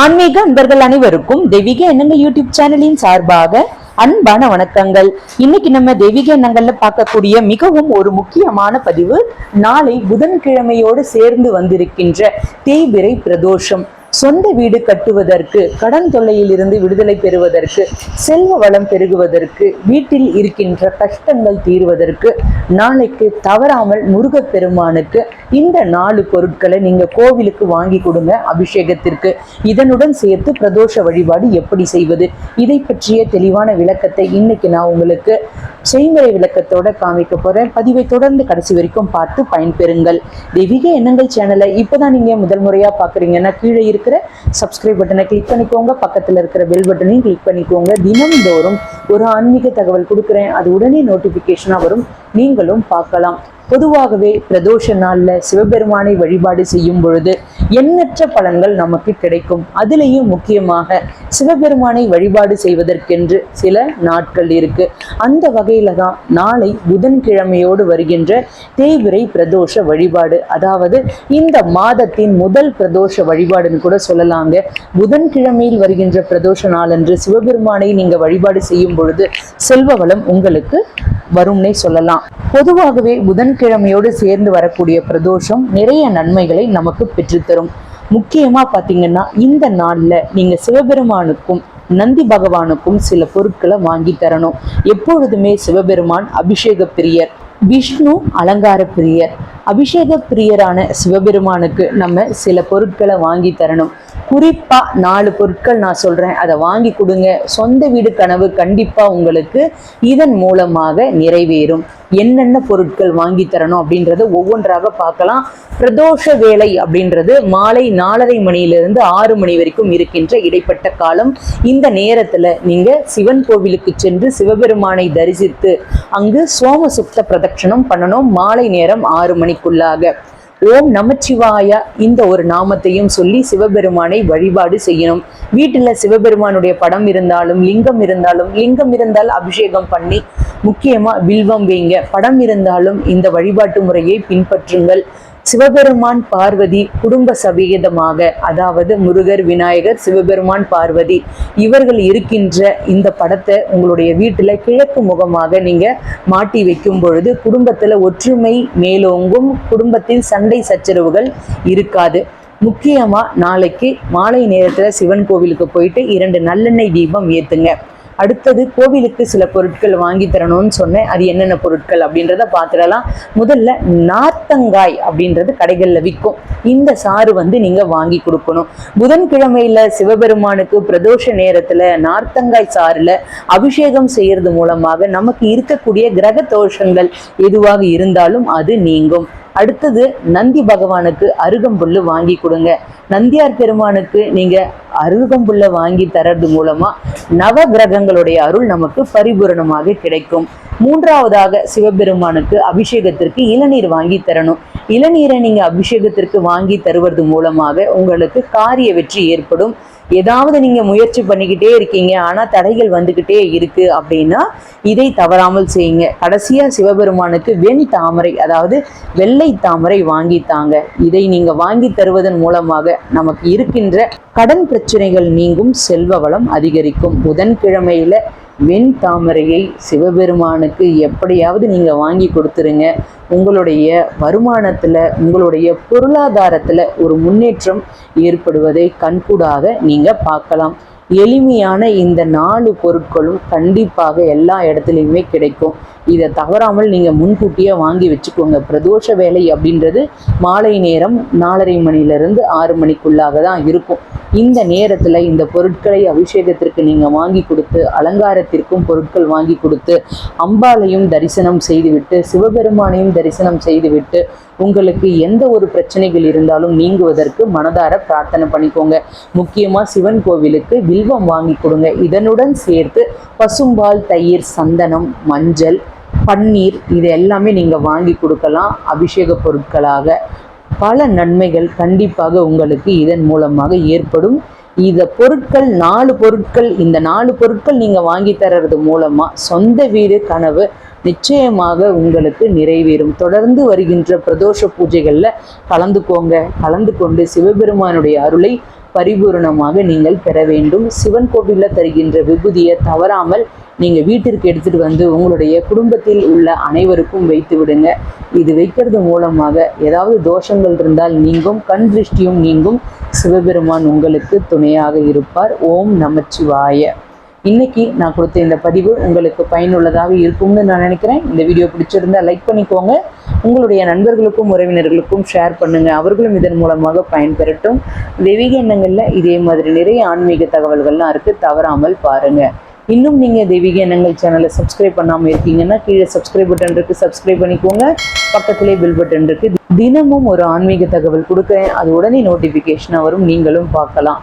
ஆன்மீக அன்பர்கள் அனைவருக்கும் தெய்வீக எண்ணங்கள் யூடியூப் சேனலின் சார்பாக அன்பான வணக்கங்கள். இன்னைக்கு நம்ம தெய்வீக எண்ணங்கள்ல பார்க்கக்கூடிய மிகவும் ஒரு முக்கியமான பதிவு நாளை புதன்கிழமையோடு சேர்ந்து வந்திருக்கின்ற தேய்பிரை பிரதோஷம். சொந்த வீடு கட்டுவதற்கு கடன் தொல்லையில் இருந்து விடுதலை பெறுவதற்கு செல்வ வளம் பெருகுவதற்கு வீட்டில் இருக்கின்ற கஷ்டங்கள் தீர்வதற்கு நாளைக்கு தவறாமல் முருகப் பெருமானுக்கு இந்த நாலு பொருட்களை நீங்க கோவிலுக்கு வாங்கி கொடுங்க அபிஷேகத்திற்கு. இதனுடன் சேர்த்து பிரதோஷ வழிபாடு எப்படி செய்வது? இதை பற்றிய தெளிவான விளக்கத்தை இன்னைக்கு நான் உங்களுக்கு செய்முறை விளக்கத்தோட காமிக்க போறேன். பதிவை தொடர்ந்து கடைசி வரைக்கும் பார்த்து பயன்பெறுங்கள். தெய்வீக எண்ணங்கள் சேனலை இப்போதான் நீங்க முதல் முறையா பாக்குறீங்கன்னா கீழே இருக்கிற சப்ஸ்கிரைப் பட்டனை கிளிக் பண்ணிக்கோங்க. பக்கத்துல இருக்கிற பெல் பட்டனையும் கிளிக் பண்ணிக்கோங்க. தினம்தோறும் ஒரு ஆன்மீக தகவல் கொடுக்குறேன். அது உடனே நோட்டிபிகேஷனா வரும். நீங்களும் பார்க்கலாம். பொதுவாகவே பிரதோஷ நாளில் சிவபெருமானை வழிபாடு செய்யும் பொழுது எண்ணற்ற பலன்கள் நமக்கு கிடைக்கும். அதுலேயும் முக்கியமாக சிவபெருமானை வழிபாடு செய்வதற்கென்று சில நாட்கள் இருக்கு. அந்த வகையில தான் நாளை புதன்கிழமையோடு வருகின்ற தேய்விரை பிரதோஷ வழிபாடு. அதாவது இந்த மாதத்தின் முதல் பிரதோஷ வழிபாடுன்னு கூட சொல்லலாங்க. புதன்கிழமையில் வருகின்ற பிரதோஷ நாளன்று சிவபெருமானை நீங்க வழிபாடு செய்யும் பொழுது செல்வ வளம் உங்களுக்கு வரும்னே சொல்லலாம். பொதுவாகவே புதன்கிழமையோடு சேர்ந்து வரக்கூடிய பிரதோஷம் நிறைய நன்மைகளை நமக்கு பெற்றுத்தரும். முக்கியமா பாத்தீங்கன்னா இந்த நாள்ல நீங்க சிவபெருமானுக்கும் நந்தி பகவானுக்கும் சில பொருட்களை வாங்கி தரணும். எப்பொழுதுமே சிவபெருமான் அபிஷேக பிரியர் விஷ்ணு அலங்கார பிரியர். அபிஷேக பிரியரான சிவபெருமானுக்கு நம்ம சில பொருட்களை வாங்கி தரணும். குறிப்பாக நாலு பொருட்கள் நான் சொல்கிறேன் அதை வாங்கி கொடுங்க. சொந்த வீடு கனவு கண்டிப்பாக உங்களுக்கு இதன் மூலமாக நிறைவேறும். என்னென்ன பொருட்கள் வாங்கி தரணும் அப்படின்றத ஒவ்வொன்றாக பார்க்கலாம். பிரதோஷ வேலை அப்படின்றது மாலை நாலரை மணியிலிருந்து ஆறு மணி வரைக்கும் இருக்கின்ற இடைப்பட்ட காலம். இந்த நேரத்தில் நீங்கள் சிவன் கோவிலுக்கு சென்று சிவபெருமானை தரிசித்து அங்கு சோமசுப்த பிரதட்சணம் பண்ணணும். மாலை நேரம் ஆறு மணிக்குள்ளாக. ஓம் நமச்சிவாய. இந்த ஒரு நாமத்தையும் சொல்லி சிவபெருமானை வழிபாடு செய்யணும். வீட்டுல சிவபெருமானுடைய படம் இருந்தாலும் லிங்கம் இருந்தாலும் லிங்கம் இருந்தால் அபிஷேகம் பண்ணி முக்கியமா வில்வம் வைங்க. படம் இருந்தாலும் இந்த வழிபாட்டு முறையை பின்பற்றுங்கள். சிவபெருமான் பார்வதி குடும்ப சவிகிதமாக அதாவது முருகர் விநாயகர் சிவபெருமான் பார்வதி இவர்கள் இருக்கின்ற இந்த படத்தை உங்களுடைய வீட்டில் கிழக்கு முகமாக நீங்கள் மாட்டி வைக்கும் பொழுது குடும்பத்தில் ஒற்றுமை மேலோங்கும் குடும்பத்தில் சண்டை சச்சரவுகள் இருக்காது. முக்கியமாக நாளைக்கு மாலை நேரத்தில் சிவன் கோவிலுக்கு போயிட்டு இரண்டு நல்லெண்ணெய் தீபம் ஏற்றுங்க அடுத்தது கோவிலுக்கு சில பொருட்கள் வாங்கி தரணும்னு சொன்னேன். அது என்னென்ன பொருட்கள் அப்படின்றத பார்த்துடலாம். முதல்ல நார்த்தங்காய் அப்படின்றது கடைகளில் விற்கும். இந்த சாறு வந்து நீங்க வாங்கி கொடுக்கணும். புதன்கிழமையில சிவபெருமானுக்கு பிரதோஷ நேரத்துல நார்த்தங்காய் சாறுல அபிஷேகம் செய்யறது மூலமாக நமக்கு இருக்கக்கூடிய கிரக தோஷங்கள் எதுவாக இருந்தாலும் அது நீங்கும். அடுத்தது நந்தி பகவானுக்கு அருகம்புல்லு வாங்கி கொடுங்க. நந்தியார் பெருமானுக்கு நீங்க அருகம்புல்ல வாங்கி தரது மூலமா நவ கிரகங்களுடைய அருள் நமக்கு பரிபூரணமாக கிடைக்கும். மூன்றாவதாக சிவபெருமானுக்கு அபிஷேகத்திற்கு இளநீர் வாங்கி தரணும். இளநீரை நீங்க அபிஷேகத்திற்கு வாங்கி தருவது மூலமாக உங்களுக்கு காரிய வெற்றி ஏற்படும். ஏதாவது நீங்க முயற்சி பண்ணிக்கிட்டே இருக்கீங்க ஆனா தடைகள் வந்துகிட்டே இருக்கு அப்படின்னா இதை தவறாமல் செய்யுங்க. கடைசியா சிவபெருமானுக்கு வெண் தாமரை அதாவது வெள்ளை தாமரை வாங்கி தாங்க. இதை நீங்க வாங்கி தருவதன் மூலமாக நமக்கு இருக்கின்ற கடன் பிரச்சனைகள் நீங்கும் செல்வ வளம் அதிகரிக்கும். புதன்கிழமையில வெண் தாமரையை சிவபெருமானுக்கு எப்படியாவது நீங்க வாங்கி கொடுத்துருங்க. உங்களுடைய வருமானத்துல உங்களுடைய பொருளாதாரத்துல ஒரு முன்னேற்றம் ஏற்படுவதை கண்கூடாக நீங்க பார்க்கலாம். எளிமையான இந்த நாலு பொருட்களும் கண்டிப்பாக எல்லா இடத்துலையுமே கிடைக்கும். இதை தவறாமல் நீங்க முன்கூட்டியே வாங்கி வச்சுக்கோங்க. பிரதோஷ வேலை அப்படின்றது மாலை நேரம் நாலரை மணிலிருந்து ஆறு மணிக்குள்ளாக தான் இருக்கும். இந்த நேரத்தில் இந்த பொருட்களை அபிஷேகத்திற்கு நீங்கள் வாங்கி கொடுத்து அலங்காரத்திற்கும் பொருட்கள் வாங்கி கொடுத்து அம்பாளையும் தரிசனம் செய்துவிட்டு சிவபெருமானையும் தரிசனம் செய்துவிட்டு உங்களுக்கு எந்த ஒரு பிரச்சனைகள் இருந்தாலும் நீங்குவதற்கு மனதார பிரார்த்தனை பண்ணிக்கோங்க. முக்கியமாக சிவன் கோவிலுக்கு வில்வம் வாங்கி கொடுங்க. இதனுடன் சேர்த்து பசும்பால் தயிர் சந்தனம் மஞ்சள் பன்னீர் இது எல்லாமே நீங்கள் வாங்கி கொடுக்கலாம். அபிஷேக பொருட்களாக பல நன்மைகள் கண்டிப்பாக உங்களுக்கு இதன் மூலமாக ஏற்படும். இந்த பொருட்கள் நாலு பொருட்கள் இந்த நாலு பொருட்கள் நீங்கள் வாங்கி தர்றது மூலமாக சொந்த வீடு கனவு நிச்சயமாக உங்களுக்கு நிறைவேறும். தொடர்ந்து வருகின்ற பிரதோஷ பூஜைகளில் கலந்துக்கோங்க. கலந்து கொண்டு சிவபெருமானுடைய அருளை பரிபூரணமாக நீங்கள் பெற வேண்டும். சிவன் கோவிலில் தருகின்ற விபூதியை தவறாமல் நீங்கள் வீட்டிற்கு எடுத்துட்டு வந்து உங்களுடைய குடும்பத்தில் உள்ள அனைவருக்கும் வைத்து விடுங்க. இது வைக்கிறது மூலமாக ஏதாவது தோஷங்கள் இருந்தால் நீங்கும் கண் திருஷ்டியும் நீங்கும். சிவபெருமான் உங்களுக்கு துணையாக இருப்பார். ஓம் நமச்சிவாய. இன்னைக்கு நான் கொடுத்த இந்த பதிவு உங்களுக்கு பயனுள்ளதாக இருக்கும்னு நான் நினைக்கிறேன். இந்த வீடியோ பிடிச்சிருந்தா லைக் பண்ணிக்கோங்க. உங்களுடைய நண்பர்களுக்கும் உறவினர்களுக்கும் ஷேர் பண்ணுங்க. அவர்களும் இதன் மூலமாக பயன்பெறட்டும். தெய்வீக எண்ணங்கள்ல இதே மாதிரி நிறைய ஆன்மீக தகவல்கள்லாம் இருக்கு. தவறாமல் பாருங்க. இன்னும் நீங்க தெய்வீக எண்ணங்கள் சேனலை சப்ஸ்கிரைப் பண்ணாம இருக்கீங்கன்னா கீழே சப்ஸ்கிரைப் பட்டன் இருக்கு. சப்ஸ்கிரைப் பண்ணிக்கோங்க. பக்கத்திலே பில் பட்டன் இருக்கு. தினமும் ஒரு ஆன்மீக தகவல் கொடுக்குறேன். அது உடனே நோட்டிஃபிகேஷனாக வரும். நீங்களும் பார்க்கலாம்.